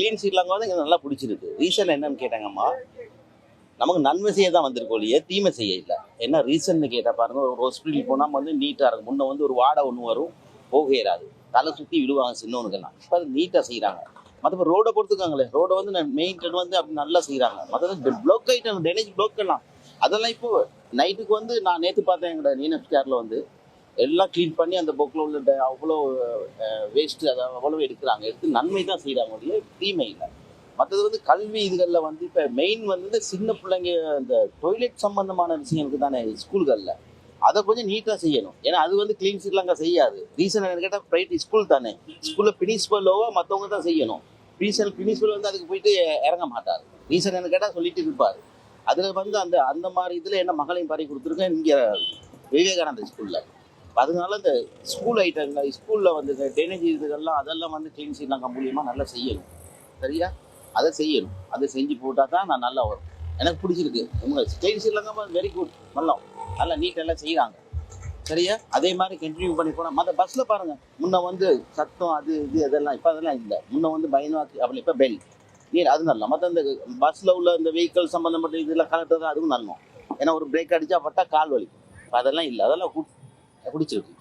Clean சீட்லாம் வந்து எங்களுக்கு நல்லா பிடிச்சிருக்கு. ரீசன் என்னன்னு கேட்டாங்கம்மா நமக்கு நன்மை செய்ய தான் வந்திருக்கோம் இல்லையே தீமை செய்ய இல்லை. என்ன ரீசன்னு கேட்டால் பாருங்க ஒரு ஹாஸ்பிட்டல் போனால் வந்து நீட்டாக இருக்கும். முன்ன வந்து ஒரு வாடை ஒன்று வரும் போக ஏறாது தலை சுற்றி விடுவாங்க சின்னவனுக்கெல்லாம். இப்போ அது நீட்டாக செய்கிறாங்க மற்றபடி ரோடை பொறுத்துக்காங்களே ரோடை வந்து மெயின்டைன் வந்து அப்படி நல்லா செய்கிறாங்க மற்றது பிளாக் ஆகிட்டாங்க டேனேஜ் பிளாக் எல்லாம் அதெல்லாம் இப்போ நைட்டுக்கு வந்து நான் நேற்று பார்த்தேன் எங்களோட நீனப் ஸ்டாரில் வந்து எல்லாம் க்ளீன் பண்ணி அந்த புக்கில் உள்ள ட- அவ்வளோ வேஸ்ட்டு அதை அவ்வளோ எடுக்கிறாங்க. எடுத்து நன்மை தான் செய்கிறாங்க ஒழிய தீமை இல்லை. மற்றது வந்து கல்வி இதுகளில் வந்து இப்போ மெயின் வந்து சின்ன பிள்ளைங்க இந்த டொய்லெட் சம்பந்தமான விஷயங்களுக்கு தானே ஸ்கூல்களில். அதை கொஞ்சம் நீட்டாக செய்யணும். ஏன்னா அது வந்து க்ளீன் அங்கே செய்யாது. ரீசன் என்ன கேட்டால் ப்ரைவேட் ஸ்கூல் தானே. ஸ்கூலில் பிரின்ஸ்பலோவோ மற்றவங்க தான் செய்யணும். ரீசன் பிரின்சிபல் வந்து அதுக்கு போயிட்டு இறங்க மாட்டார். ரீசன் என்ன கேட்டால் சொல்லிட்டு இருப்பார். அதில் வந்து அந்த அந்த மாதிரி இதில் என்ன மகளையும் பறி கொடுத்துருக்கேன் இங்கே விவேகானந்த ஸ்கூலில் அதனால இந்த ஸ்கூல் ஐட்டங்கள் ஸ்கூலில் வந்து இந்த டேனேஜ் இதுகள்லாம் அதெல்லாம் வந்து கிளீன் ஸ்ரீலங்கா மூலியமாக நல்லா செய்யணும். சரியா? அதை செய்யணும். அதை செஞ்சு போட்டால் தான் நான் நல்லா வரும். எனக்கு பிடிச்சிருக்கு. உங்கள் கிளீன் ஸ்ரீலங்கா வெரி குட் நல்லா. நல்லா நீட்டெல்லாம் செய்கிறாங்க சரியா? அதே மாதிரி கண்டினியூ பண்ணி போனால் மற்ற பஸ்ஸில் பாருங்கள் முன்ன வந்து சத்தம் அது இது அதெல்லாம் இப்போ அதெல்லாம் இல்லை. முன்ன வந்து பயனாக்கு அப்படி இப்போ பெல் நீர் அது நல்லா. மற்ற இந்த பஸ்ஸில் உள்ள இந்த வெஹிக்கிள் சம்மந்தப்பட்ட இதெல்லாம் கலெக்டர் அதுவும் நல்லோம் ஏன்னா ஒரு பிரேக் அடித்தா பட்டா கால் வலிக்கும். அதெல்லாம் இல்லை. அதெல்லாம் குட் பிடிச்சிருக்கு